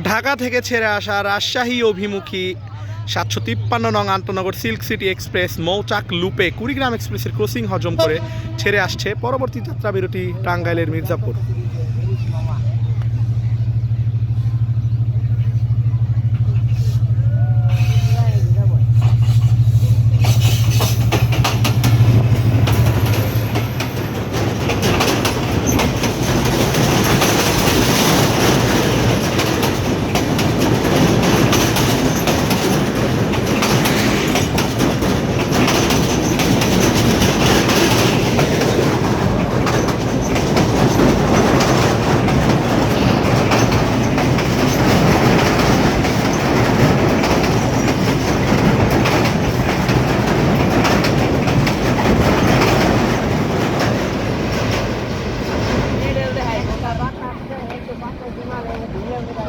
ঢাকা থেকে ছেড়ে আসা রাজশাহী অভিমুখী সাতশো তিপ্পান্ন নং আন্তনগর সিল্ক সিটি এক্সপ্রেস মৌচাক লুপে কুড়িগ্রাম এক্সপ্রেসের ক্রসিং হজম করে ছেড়ে আসছে পরবর্তী যাত্রা বিরতি টাঙ্গাইলের মির্জাপুর।